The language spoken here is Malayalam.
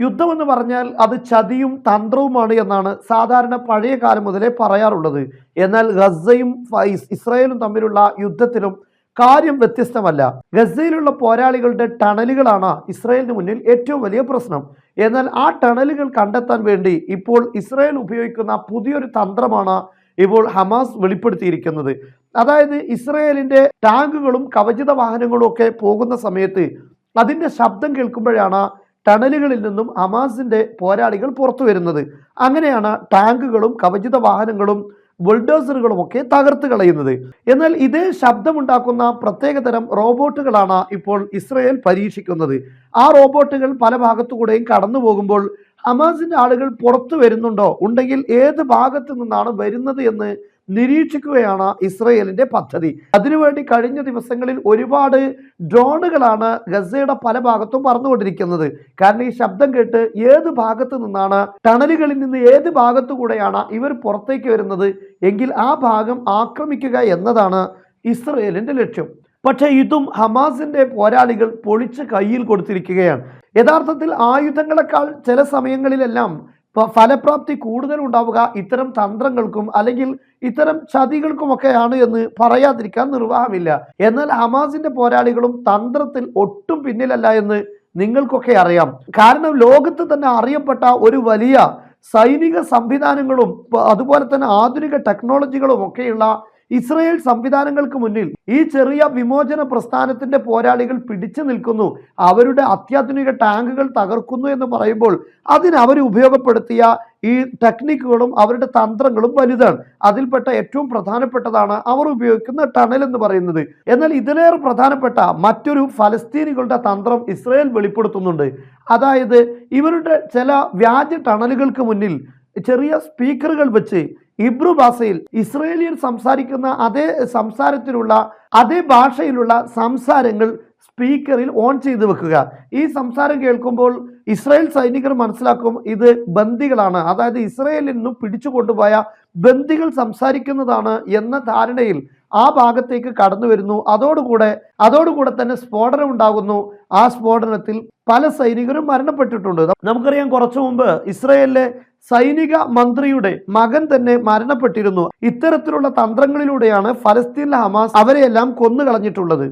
യുദ്ധമെന്ന് പറഞ്ഞാൽ അത് ചതിയും തന്ത്രവുമാണ് എന്നാണ് സാധാരണ പഴയ കാലം മുതലേ പറയാറുള്ളത്. എന്നാൽ ഗസയും ഇസ്രായേലും തമ്മിലുള്ള യുദ്ധത്തിലും കാര്യം വ്യത്യസ്തമല്ല. ഗസയിലുള്ള പോരാളികളുടെ ടണലുകളാണ് ഇസ്രായേലിന് മുന്നിൽ ഏറ്റവും വലിയ പ്രശ്നം. എന്നാൽ ആ ടണലുകൾ കണ്ടെത്താൻ വേണ്ടി ഇപ്പോൾ ഇസ്രായേൽ ഉപയോഗിക്കുന്ന പുതിയൊരു തന്ത്രമാണ് ഇപ്പോൾ ഹമാസ് വെളിപ്പെടുത്തിയിരിക്കുന്നത്. അതായത് ഇസ്രായേലിന്റെ ടാങ്കുകളും കവചിത വാഹനങ്ങളും ഒക്കെ പോകുന്ന സമയത്ത് അതിന്റെ ശബ്ദം കേൾക്കുമ്പോഴാണ് ടണലുകളിൽ നിന്നും ഹമാസിന്റെ പോരാളികൾ പുറത്തു വരുന്നത്. അങ്ങനെയാണ് ടാങ്കുകളും കവചിത വാഹനങ്ങളും ബുൾഡോസറുകളും ഒക്കെ തകർത്ത് കളയുന്നത്. എന്നാൽ ഇതേ ശബ്ദമുണ്ടാക്കുന്ന പ്രത്യേകതരം റോബോട്ടുകളാണ് ഇപ്പോൾ ഇസ്രയേൽ പരീക്ഷിക്കുന്നത്. ആ റോബോട്ടുകൾ പല ഭാഗത്തുകൂടെയും കടന്നു പോകുമ്പോൾ ഹമാസിന്റെ ആളുകൾ പുറത്തു വരുന്നുണ്ടോ? ഉണ്ടെങ്കിൽ ഏത് ഭാഗത്തു നിന്നാണ് വരുന്നത് എന്ന് നിരീക്ഷിക്കുകയാണ് ഇസ്രയേലിന്റെ പദ്ധതി. അതിനുവേണ്ടി കഴിഞ്ഞ ദിവസങ്ങളിൽ ഒരുപാട് ഡ്രോണുകളാണ് ഗസയുടെ പല ഭാഗത്തും പറന്നുകൊണ്ടിരിക്കുന്നത്. കാരണം ഈ ശബ്ദം കേട്ട് ഏത് ഭാഗത്ത് നിന്നാണ് ടണലുകളിൽ നിന്ന് ഏത് ഭാഗത്തു കൂടെയാണ് ഇവർ പുറത്തേക്ക് വരുന്നത് എങ്കിൽ ആ ഭാഗം ആക്രമിക്കുക എന്നതാണ് ഇസ്രയേലിന്റെ ലക്ഷ്യം. പക്ഷേ ഇതും ഹമാസിന്റെ പോരാളികൾ പൊളിച്ച് കയ്യിൽ കൊടുത്തിരിക്കുകയാണ്. യഥാർത്ഥത്തിൽ ആയുധങ്ങളെക്കാൾ ചില സമയങ്ങളിലെല്ലാം ഫലപ്രാപ്തി കൂടുതൽ ഉണ്ടാവുക ഇത്തരം തന്ത്രങ്ങൾക്കും അല്ലെങ്കിൽ ഇത്തരം ചതികൾക്കുമൊക്കെയാണ് എന്ന് പറയാതിരിക്കാൻ നിർവാഹമില്ല. എന്നാൽ ഹമാസിന്റെ പോരാളികളും തന്ത്രത്തിൽ ഒട്ടും പിന്നിലല്ല എന്ന് നിങ്ങൾക്കൊക്കെ അറിയാം. കാരണം ലോകത്ത് തന്നെ അറിയപ്പെട്ട ഒരു വലിയ സൈനിക സംവിധാനങ്ങളും അതുപോലെ തന്നെ ആധുനിക ടെക്നോളജികളും ഒക്കെയുള്ള ഇസ്രയേൽ സംവിധാനങ്ങൾക്ക് മുന്നിൽ ഈ ചെറിയ വിമോചന പ്രസ്ഥാനത്തിന്റെ പോരാളികൾ പിടിച്ചു നിൽക്കുന്നു. അവരുടെ അത്യാധുനിക ടാങ്കുകൾ തകർക്കുന്നു എന്ന് പറയുമ്പോൾ അതിനവർ ഉപയോഗപ്പെടുത്തിയ ഈ ടെക്നിക്കുകളും അവരുടെ തന്ത്രങ്ങളും വലുതാണ്. അതിൽപ്പെട്ട ഏറ്റവും പ്രധാനപ്പെട്ടതാണ് അവർ ഉപയോഗിക്കുന്ന ടണൽ എന്ന് പറയുന്നത്. എന്നാൽ ഇതിലേറെ പ്രധാനപ്പെട്ട മറ്റൊരു ഫലസ്തീനികളുടെ തന്ത്രം ഇസ്രയേൽ വെളിപ്പെടുത്തുന്നുണ്ട്. അതായത് ഇവരുടെ ചില വ്യാജ ടണലുകൾക്ക് മുന്നിൽ ചെറിയ സ്പീക്കറുകൾ വെച്ച് ഇബ്രു ഭാഷയിൽ ഇസ്രയേലിയൻ സംസാരിക്കുന്ന അതേ സംസാരത്തിലുള്ള അതേ ഭാഷയിലുള്ള സംസാരങ്ങൾ സ്പീക്കറിൽ ഓൺ ചെയ്ത് വെക്കുക. ഈ സംസാരം കേൾക്കുമ്പോൾ ഇസ്രായേൽ സൈനികർ മനസ്സിലാക്കും ഇത് ബന്ദികളാണ്. അതായത് ഇസ്രായേലിൽ നിന്നും പിടിച്ചു കൊണ്ടുപോയ ബന്ദികൾ സംസാരിക്കുന്നതാണ് എന്ന ധാരണയിൽ ആ ഭാഗത്തേക്ക് കടന്നു വരുന്നു. അതോടുകൂടെ അതോടുകൂടെ തന്നെ സ്ഫോടനം ഉണ്ടാകുന്നു. ആ സ്ഫോടനത്തിൽ പല സൈനികരും മരണപ്പെട്ടിട്ടുണ്ട്. നമുക്കറിയാം കുറച്ചു മുമ്പ് ഇസ്രയേലിലെ സൈനിക മന്ത്രിയുടെ മകൻ തന്നെ മരണപ്പെട്ടിരുന്നു. ഇത്തരത്തിലുള്ള തന്ത്രങ്ങളിലൂടെയാണ് ഫലസ്തീനിലെ ഹമാസ് അവരെയെല്ലാം കൊന്നുകളഞ്ഞിട്ടുള്ളത്.